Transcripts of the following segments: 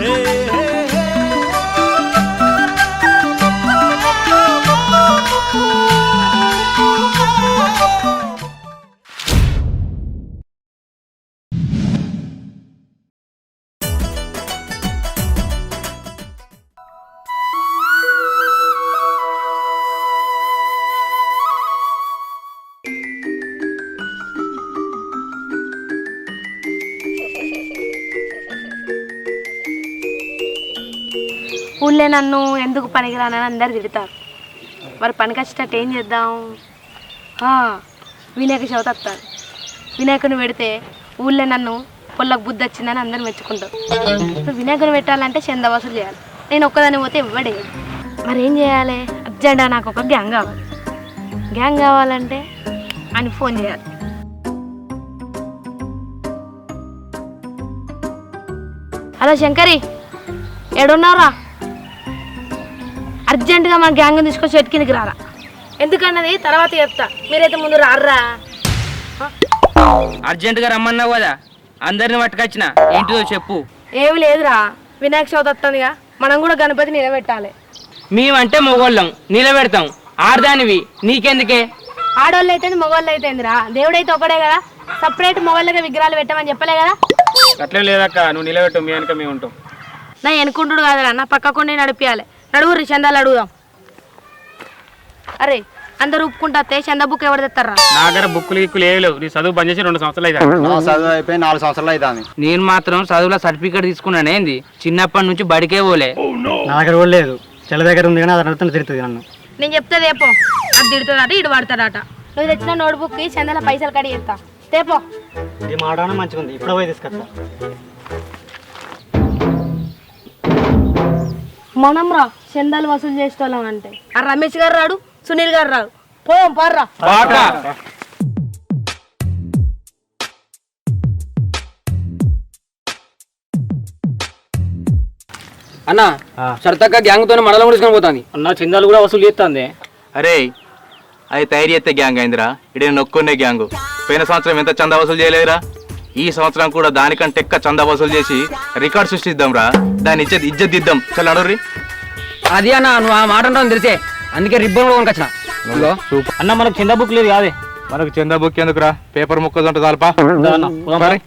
Ei. ఊళ్ళే నన్ను ఎందుకు పనికిరానని అందరు తిడతారు. మరి పనికి వచ్చేటట్టు ఏం చేద్దాం? వినాయక చవితి వస్తారు వినాయకుని పెడితే ఊళ్ళో నన్ను పొల్లకు బుద్ధి వచ్చిందని అందరు మెచ్చుకుంటారు. ఇప్పుడు వినాయకుని పెట్టాలంటే చంద వసూలు చేయాలి. నేను ఒక్కదాన్ని పోతే ఇవ్వడే మరి ఏం చేయాలి? అర్జెంటా నాకు ఒక గ్యాంగ్ కావాలి. గ్యాంగ్ కావాలంటే అని ఫోన్ చేయాలి. హలో శంకరి ఏడున్నారా అర్జెంటుగా మన గ్యాంగ్ తీసుకొని చెట్టు కిందకి రారా? ఎందుకన్నది? తర్వాత చెప్తా. మీరైతే ముందు రారా అర్జెంటుగా రమ్మన్నావు కదా? అందరిని పట్టుకొచ్చిన. ఏంటిదో చెప్పు. ఏమి లేదురా. వినాయక చవితి వస్తుందిగా. మనం కూడా గణపతి నిలబెట్టాలి. మేమంటే మొగోళ్ళం. నిలబెడతాం. ఆడదానివి. నీకెందుకే? ఆడోళ్ళు అయితే మగవాళ్ళు అయితేందిరా. దేవుడైతే ఒకడే కదా. సపరేట్ మొగళ్ళగా విగ్రహాలు పెట్టమని చెప్పలే కదా. అట్లే లేదక్క. నువ్వు నిలబెట్టు. మీ వెనక మేము ఉంటాం. నా ఎనుకుంటుడు కాదురా. నా పక్కకుండి నడిపియాలి. నడుగురి చందాలు అడుగుదాం అరే అందరు ఒప్పుకుంటా చందా బుక్ ఎవరు తెస్తారా నా దగ్గర బుక్కులు గిక్కులు ఏవి లేవు. నీ చదువు బంద్ చేసి రెండు సంవత్సరాలు అయితే నా చదువు అయిపోయి నాలుగు సంవత్సరాలు అవుతుంది నేను మాత్రం చదువులో సర్టిఫికేట్ తీసుకున్నాను ఏంది? చిన్నప్పటి నుంచి బడికే పోలే. నా దగ్గర కూడా లేదు. చెల్ల దగ్గర ఉంది కానీ అది అర్థం తిరుగుతుంది నన్ను. నేను చెప్తే రేపో అది తిడుతుందట ఇటు పడతాడట నువ్వు తెచ్చిన నోట్బుక్కి చందాల పైసలు కడి చేస్తా తేపో ఈ మాట మంచిగా ఉంది ఇప్పుడు పోయి తీసుకొస్తా. మనం రా చందాలు వసూలు చేసేవాళ్ళం అంటే. ఆ రమేష్ గారు రాడు సునీల్ గారు రాడు. పోం పర్రా అన్న సరతక్క గ్యాంగ్తో మడలం ముడుచుకొని పోతాంది. అన్న చిందాలు కూడా వసూలు చేస్తుంది. అరే అది తయారు చేస్తే గ్యాంగ్ అయిందిరా. ఇడే నొక్కుండే గ్యాంగ్. పోయిన సంవత్సరం ఎంత చందా వసూలు చేయలేదురా? ఈ సంవత్సరం కూడా దానికంటే ఎక్క చందా వసూలు చేసి రికార్డ్ సృష్టిద్దాం రా దాని ఇజ్జత్ ఇజ్జత్ దిద్దాం చల్ నడుర్రి అది అన్న నువ్వు ఆ మాట అంటావు తెలిసే. అందుకే రిబ్బన్ కొనుకొచ్చిన. అన్న మనకు చింద బుక్ లేదు కాదే. మనకు చందా బుక్ ఎందుకురా? పేపర్ మరి.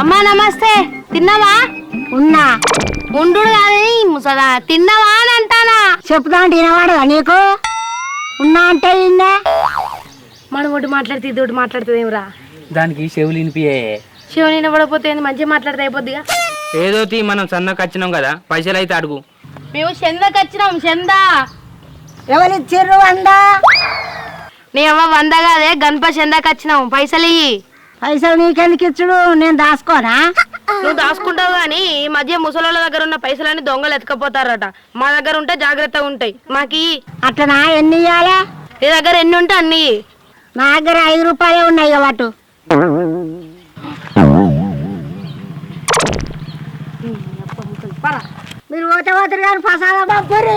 అమ్మా నమస్తే. తిన్నావా? ఉన్నా. ఉండు కాదు ముసదా తిన్నావా అని అంటానా? చెప్తా అంటే వినవాడదా నీకు? ఉన్నా అంటే ఇందా ఒకటి మాట్లాడితే ఇది ఒకటి మాట్లాడుతుంది ఏమిరా? దానికి చెవులు వినిపియే. శివుని నిలబడపోతే ఏంది? మంచిగా మాట్లాడితే అయిపోద్దిగా? ఏదో తీ మనం సన్నకు వచ్చినాం కదా పైసలు అయితే అడుగు. మేము చందకి వచ్చినాం చందా. ఎవరిచ్చిర్రు వందా? నీ అవ్వ వంద కాదే గణప చందాకి వచ్చినాం పైసలు ఇయ్యి. పైసలు నీకెందుకు ఇచ్చుడు? నేను దాసుకోనా నువ్వు దాచుకుంటావు కానీ ఈ మధ్య ముసలోళ్ళ దగ్గర ఉన్న పైసలన్నీ దొంగలు ఎత్తుకపోతారట. మా దగ్గర ఉంటే జాగ్రత్తగా ఉంటాయి. మాకి. అట్లనా? ఎన్ని ఇయ్యాలే? నీ దగ్గర ఎన్ని ఉంటే అన్ని ఇయ్యి. నా దగ్గర ఐదు రూపాయలే ఉన్నాయి ఇక వాటు. మీరు పోతే పోతారు కానీ ప్రసాద పంపురి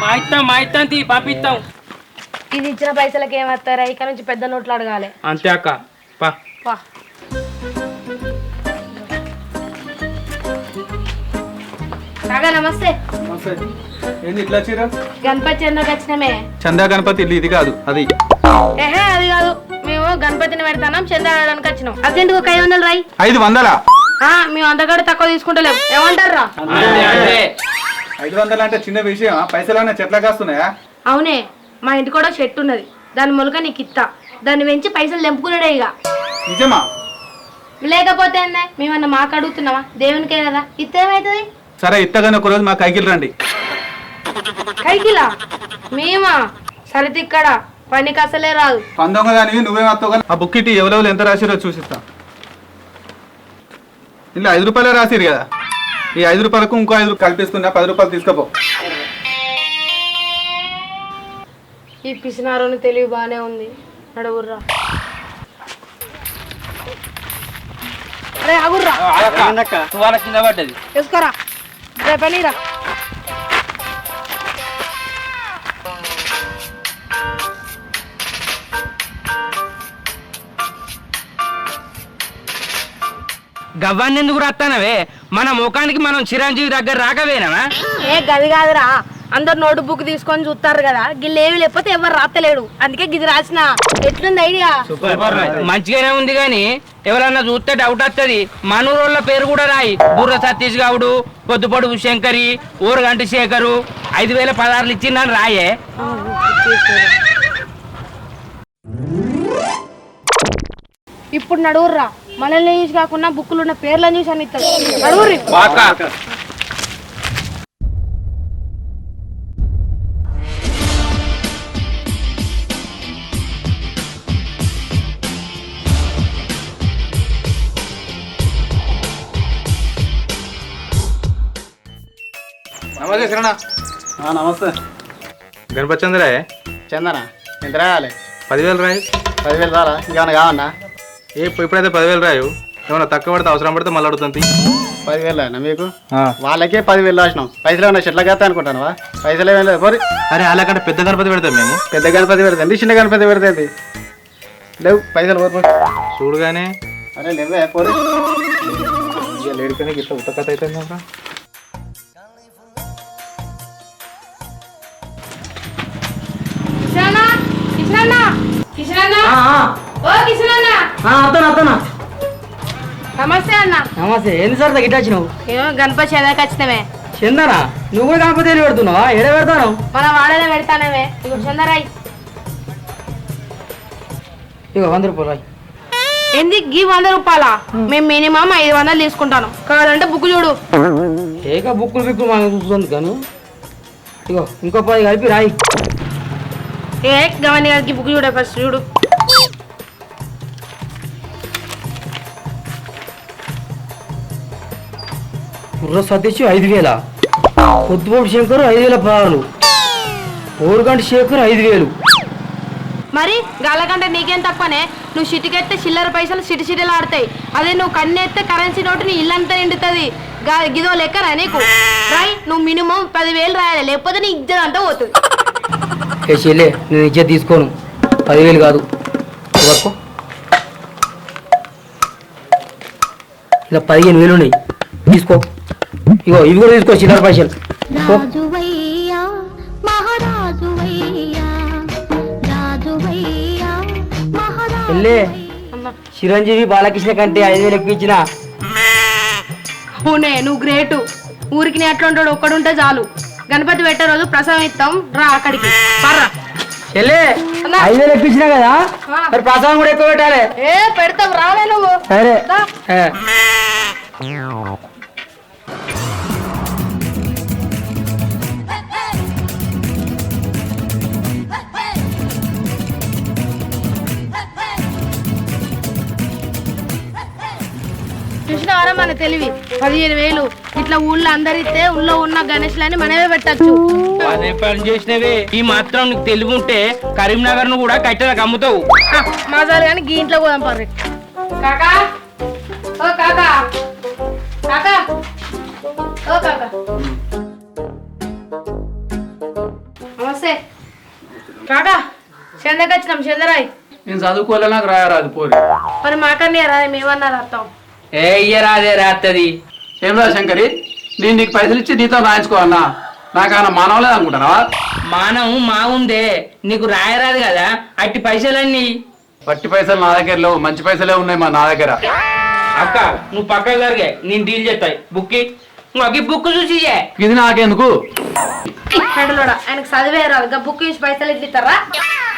మా ఇస్తాం మా ఇస్తాం తీ పంపిస్తాం ఇది ఇచ్చిన పైసలకి ఏమత్తారా? ఇక నుంచి పెద్ద నోట్లు అడగాలి. అంతే అక్క. పా. పా. కాగా నమస్తే. ఏంది ఇట్లా చీర? గణపతి చందాకి వచ్చినామే. చందా గణపతి ఇల్లు ఇది కాదు అది. ఏహే అది కాదు. మేము గణపతిని పెడతాం చందా ఆడడానికి వచ్చినాం అర్జెంట్ ఒక ఐదు వందలు రాయి. ఐదు వందలా? ఆ, మేము అంతకంటే తక్కువ తీసుకుంటలేము ఏమంటారా ఐదు వందలు అంటే చిన్న విషయం. పైసలు చెట్ల కాస్తున్నాయా? అవునే మా ఇంటి కూడా చెట్టు ఉన్నది. దాని మొలక నీకు ఇత్తా. దాన్ని పెంచి పైసలు తెంపుకున్నాడే ఇక. నిజమా? లేకపోతే ఏందే? మేమన్నా మాకు అడుగుతున్నావా దేవునికే కదా. ఇత్తే ఏమవుతుంది సరే ఇత్తగానే ఒక రోజు మా కైకిలు రండి. కైకిలా? మేమా? సరితి ఇక్కడ పనికి అసలే రాదు. పంతొమ్మిది దానివి నువ్వే వస్తావు ఆ బుక్ ఇట్టి ఎవరెవరు ఎంత రాసిరో చూసిస్తా. ఇలా ఐదు రూపాయలే రాసిరు కదా. ఈ ఐదు రూపాయలకు ఇంకో ఐదు కల్పిస్తున్నా పది రూపాయలు తీసుకోపో. ఈ పిసినారోని తెలివి బాగానే ఉంది. నడువుర్రా. అరే ఆగుర్రా. కింద పడ్డది. వేసుకోరా. రేపనీరా గవ్వాన్ని ఎందుకు రాస్తానవే మన ముఖానికి మనం చిరంజీవి దగ్గర రాకవేనా ఏ గది కాదురా. అందరు నోట్ బుక్ తీసుకొని చూస్తారు కదా. గిల్లు ఏమి లేకపోతే ఎవరు రాత్తలేడు. అందుకే గిది రాసిన. ఎట్లుంది ఐడియా? మంచిగానే ఉంది కానీ ఎవరన్నా చూస్తే డౌట్ వస్తుంది మనూరోళ్ళ పేరు కూడా రాయి. బుర్ర సతీష్ గౌడు పొద్దుపొడుగు శంకరి ఊరగంటి శేఖరు. ఐదు వేల పదహారులు ఇచ్చిందని రాయే. ఇప్పుడు నడువుర్రా. మనల్ని చూసి కాకుండా బుక్కులు ఉన్న పేర్లను చూసి అని ఇస్తారు నమస్తే కిరణ నమస్తే. గణపతి చంద్రాయ్ చందన ఎంత రాయాలి. పదివేలు రాయి. పదివేలు రాలా? ఇంకేమన్నా కావన్నా ఏ ఇప్పుడు- ఇప్పుడైతే పదివేలు రాయు. ఏమన్నా తక్కువ పడితే అవసరం పడితే మళ్ళీ అడుగుతుంది పదివేలు అయినా మీకు? వాళ్ళకే పదివేలు రాసినాం. పైసలు ఏమన్నా చెట్ల కత్తా అనుకుంటాను పైసలు ఏమీ లేదు పోరి అరే అలాకంటే పెద్ద గణపతి పెడతాం మేము. పెద్ద గణపతి పెడుతుంది. చిన్న గణపతి పెడుతుంది. లేవు పైసలు పోరు. చూడగానే అరే లేవే పోరు. లేడికనే గిట్ల ఉత్త కథ అయితే అతను అతను నమస్తే అన్న. నమస్తే. ఏంది సార్ గిట్ట వచ్చినావు? ఏమో గణపతి చదివా ఖచ్చితమే చందనా నువ్వు కూడా కాకపోతే పెడుతున్నావా? ఎడ పెడతాను మన వాడలో పెడతానమే. ఇక చందరాయ్ ఇక వంద రూపాయలు రాయి. ఏంది? గీ వంద రూపాయలా? మేము మినిమం ఐదు వందలు తీసుకుంటాను. కావాలంటే బుక్ చూడు. ఏక బుక్కులు బిక్కులు మనం చూస్తుంది కానీ ఇగో ఇంకో పది కలిపి రాయి. ఏ గవని గారికి బుక్ చూడే ఫస్ట్ చూడు. బుర్ర సతీష్ ఐదు వేల? పొద్దుపోటు శంకర్ ఐదు వేల పదహారులు ఓరుగంట శేఖర్ ఐదు వేలు. మరి గాలకంటే నీకేం తక్కువనే నువ్వు సిటికెత్తే చిల్లర పైసలు సిటి సిటిలు ఆడతాయి. అదే నువ్వు కన్నెత్తే కరెన్సీ నోటు నీ ఇల్లంతా నిండుతుంది. గిదో లెక్కరా నీకు? రాయ్ నువ్వు మినిమం పదివేలు రాయాలి. లేకపోతే నీ ఇజ్జత్ అంతా పోతుంది. ఏ చెల్లె నేను ఇచ్చే తీసుకోను. పదివేలు కాదు. వరకు ఇలా పదిహేను వేలు ఉన్నాయి. తీసుకో. ఇగో ఇవి కూడా తీసుకో చిల్లర పైసలు. తీసుకో. రాజువయ్యా మహారాజువయ్యా రాజువయ్యా మహారాజు చెల్లె చిరంజీవి బాలకృష్ణ కంటే ఐదు వేలు ఎక్కువ ఇచ్చిన? అవునే నువ్వు గ్రేటు. ఊరికి నీ అట్లా ఉంటాడు ఒక్కడుంటే చాలు. గణపతి పెట్టే రోజు ప్రసవం ఇస్తాం రా అక్కడికి. పర్రా. చెల్లె ఐదు వేలు ఎక్కువ ఇచ్చినా కదా? మరి ప్రసాదం కూడా ఎక్కువ పెట్టాలి. ఏ పెడతావు రాలే నువ్వు. సరే. రా. ఏ. చూసినావరా మన తెలివి. పదిహేను వేలు. ఇట్లా ఊళ్ళో అందరిస్తే ఊళ్ళో ఉన్న గణేష్లని మనమే పెట్టచ్చు. అదే పని చేసినవే. ఈ మాత్రం నీకు తెలివి ఉంటే కరీంనగర్ను కూడా కట్టెలకు అమ్ముతావు. మాసాలు కానీ గీ ఇంట్లో పోదాం పర్రి. కాకా? ఓ కాకా. కాకా? ఓ కాకా. నమస్తే. కాకా చందకి వచ్చినాం చందరాయ్. నేను చదువుకోలే నాకు రాయరాదు పోరి. మరి మాకన్నీ రా మేమన్నారు అర్థం ఏ ఇయ్యరాదే రాత్తది? ఏం రా శంకరి? నేను నీకు పైసలు ఇచ్చి నీతో రాయించుకోవాలన్నా నాకన్నా మానవలేదు అనుకుంటానా మానం మా ఉందే. నీకు రాయరాదు కదా అట్టి పైసలన్నీ. పట్టి పైసలు నా దగ్గర లేవు మంచి పైసలే ఉన్నాయి మా నా దగ్గర. అక్క నువ్వు పక్కకు జరిగే నేను డీల్ చేస్తాయి. బుక్కి? నువ్వు అగ్గి బుక్ చూసి ఇయ్యే. ఇది నాకెందుకు? హెడలోడా ఆయనకు చదివే రాదు. బుక్ ఇచ్చి పైసలు ఇట్లా ఇస్తారా?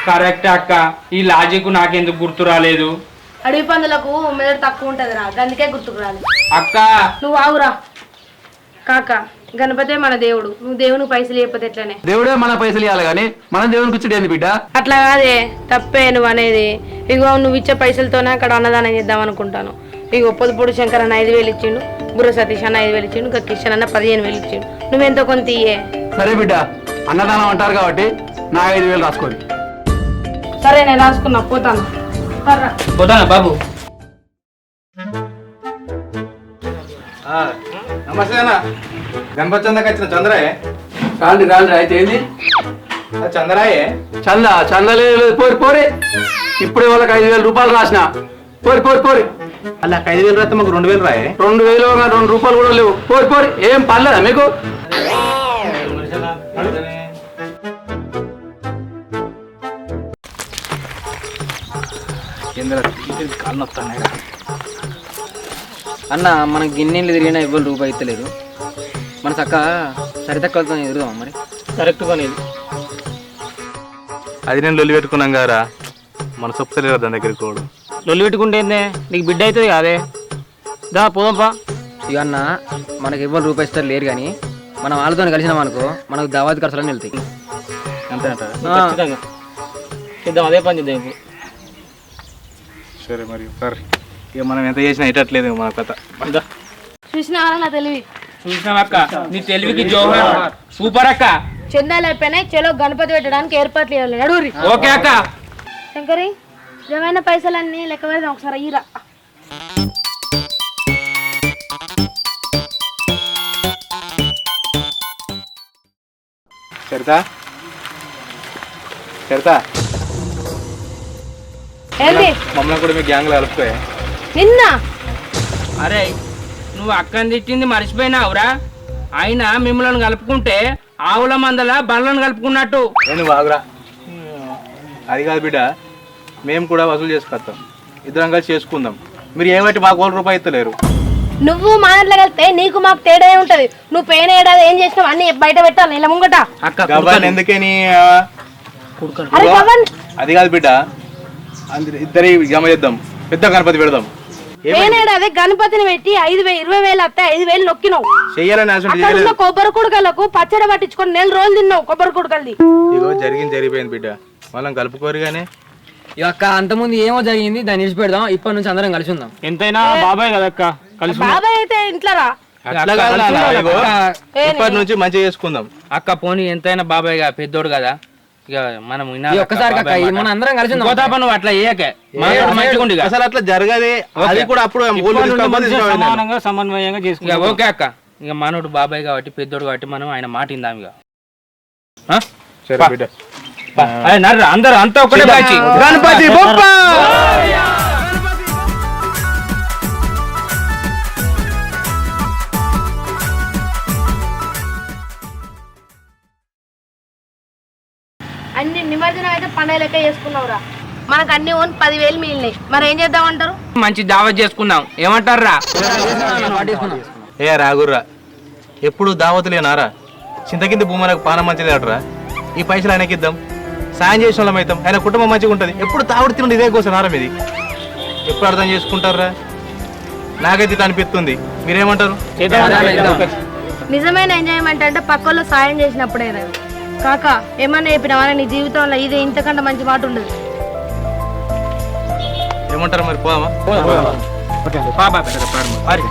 కరెక్ట్ అక్క. ఈ లాజిక్ నాకెందుకు గుర్తు రాలేదు? అడవి పందులకు మెదడు తక్కువ ఉంటది రా అందుకే గుర్తుకు రాదు అక్క! నువ్వు ఆవురా కాక గణపతే మన దేవుడు. నువ్వు దేవునికి పైసలు ఇవ్వకపోతే ఎట్లనే? దేవుడే మన పైసలు ఇవ్వాలి కానీ మనం దేవునికి ఇచ్చుడు ఏంది బిడ్డ? అట్లా కాదే తప్పే నువ్వు అనేది. ఇగో నువ్వు ఇచ్చే పైసలతోనే అక్కడ అన్నదానం చేద్దాం అనుకుంటాను. ఇగో పొదుపుడు శంకర్ అన్న ఐదు వేలు ఇచ్చిండు బుర్ర సతీష్ అన్న ఐదు వేలు ఇచ్చిండు ఇంకా కిషన్ అన్న పదిహేను వేలు ఇచ్చిండు. నువ్వెంతో కొంత ఇయ్యే. సరే బిడ్డ అన్నదానం అంటారు కాబట్టి నా ఐదు వేలు రాసుకోండి సరే నేను రాసుకున్నా పోతాను. పోతానా బాబు నమస్తే అన్న. గణపతి చందకి వచ్చిన చంద్రాయే రాండి రాండి అయితే ఏంది? ఆ చంద్రాయే చంద చందలేదు పోరి పోరి. ఇప్పుడే వాళ్ళకి ఐదు వేల రూపాయలు రాసిన. పోరి పోరి పోరి. అలా ఐదు వేలు రాస్తే మాకు రెండు వేలు రాయే. రెండు వేలు రెండు రూపాయలు కూడా లేవు. పోరి పోరి. ఏం పర్లేదా మీకు? అన్న మన గిన్నెలు తిరిగినా ఇవ్వరు రూపాయి ఇస్తలేదు మన చక్క సరితక్కలతో ఎదురుదాం మరి? కరెక్ట్ పని ఇది. అది నేను లొల్లి పెట్టుకున్నాం కదరా మన సొప్పలేదు దాని దగ్గరికి కూడా లొల్లి పెట్టుకుంటే ఏందే? నీకు బిడ్డ అవుతుంది కాదే. దా పోదాంపా ఇక అన్న మనకి ఇవ్వరు రూపాయి ఇస్తారు లేరు కానీ మనం వాళ్ళతో కలిసినాం అనుకో మనకు దావాది ఖర్చులని వెళ్తాయి. అంతేనట? ఖచ్చితంగా. చేద్దాం అదే పని చేద్దాం ఇప్పుడు. సరే మరి సరే. ఇక మనం ఎంత చేసినా ఇటట్లేదు మన కథ. దా. చూసినావా నా తెలివి? చూసినావక్క నీ తెలివికి జోహర్. సూపర్ అక్క. చందాలు అయిపోయినాయి చెలో గణపతి పెట్టడానికి ఏర్పాట్లు చేయాలి. నడువురి ఓకే అక్క. శంకరి జమైన పైసలన్నీ లెక్క పెడదాం ఒకసారి అయ్యిరా సరితా సరితా ఏంది? మమ్మల్ని కూడా మీ గ్యాంగ్లో కలుపుకోయా. నిన్న? అరే నువ్వు అక్కని తిట్టింది మర్చిపోయినావురా? అయినా మిమ్మల్ని కలుపుకుంటే ఆవుల మందల బండ్లను కలుపుకున్నట్టు. నేను బాగురా అది కాదు బిడ్డ మేము కూడా వసూలు చేసుకొస్తాం. ఇద్దరం కలిసి చేసుకుందాం. మీరు ఏమంటే మాకు వాళ్ళ రూపాయి ఇస్తలేరు. నువ్వు మానట్లో కలిస్తే నీకు మాకు తేడా ఉంటది? నువ్వు పోయిన ఏడాది ఏం చేసినావు? అన్ని బయట పెట్టాలి ఇలా ముంగట. అక్క గవ్వని ఎందుకని అది కాదు బిడ్డ ఇద్దరి జమ చేద్దాం. పెద్ద గణపతి పెడదాం. పోయిన ఏడాది గణపతిని పెట్టి ఐదు వేలు ఇరవై వేలు వస్తే ఐదు వేలు నొక్కినావు. చెయ్యాలని అసలు అక్కడ ఉన్న కొబ్బరి కుడకలకు పచ్చడి పట్టించుకొని నెల రోజులు తిన్నావు కొబ్బరి కుడకల్ది ఇగో జరిగింది జరిగిపోయింది బిడ్డ. వాళ్ళని కలుపుకోరు కానీ ఇక అక్క అంతకుముందు ఏమో జరిగింది దాన్ని విడిచి పెడదాం. ఇప్పటి నుంచి అందరం కలిసి ఉందాం. ఎంతైనా బాబాయ్ కదక్క కలిసి బాబాయ్ అయితే ఇంట్లో రా అట్లా కాదు నాన్న, ఇగో, ఇప్పటి నుంచి మంచిగా చేసుకుందాం. అక్క పోనీ ఎంతైనా బాబాయ్గా పెద్దోడు కదా. మనం ఒక్కసారి మన అందరం కలిసి నువ్వు అట్లా. అసలు అట్లా జరగదే. అది కూడా అప్పుడు. సమానంగా సమన్వయంగా చేసుకుంటాం ఓకే అక్క. ఇక మనోడు బాబాయ్ కాబట్టి పెద్దోడు కాబట్టి మనం ఆయన మాట ఇందాం ఇక? సరే బిడ్డ. అందరూ అంతా బ్యాచ్. గణపతి బొప్ప పండగ లెక్క చేసుకున్నావురా. మనకు అన్ని ఓన్ పదివేలు మిగిలినాయి. మరి ఏం చేద్దామంటారు? మంచి దావత్ చేసుకుందాం. ఏమంటారా ఏ రాగుర్రా ఎప్పుడు దావతులేనారా? చింతకింది భూములకు పానం అటరా ఈ పైసలు ఆయనకి ఇద్దాం. సాయం చేసిన వాళ్ళం అవుతాం. ఆయన కుటుంబం మంచిగా ఉంటుంది. ఎప్పుడు తాగుడు తినండి ఇదే కోసం నారా మీది? ఎప్పుడు అర్థం చేసుకుంటారా నాకైతే ఇట్లా అనిపిస్తుంది. మీరేమంటారు? నిజమైన ఎంజాయ్మెంట్ అంటే పక్కల్లో సాయం చేసినప్పుడే కాక ఏమన్నా చెప్పినావా నీ జీవితంలో ఇది ఇంతకంటే మంచి మాట ఉండదు. ఏమంటారు మరి? పోదామా? బాబా మరి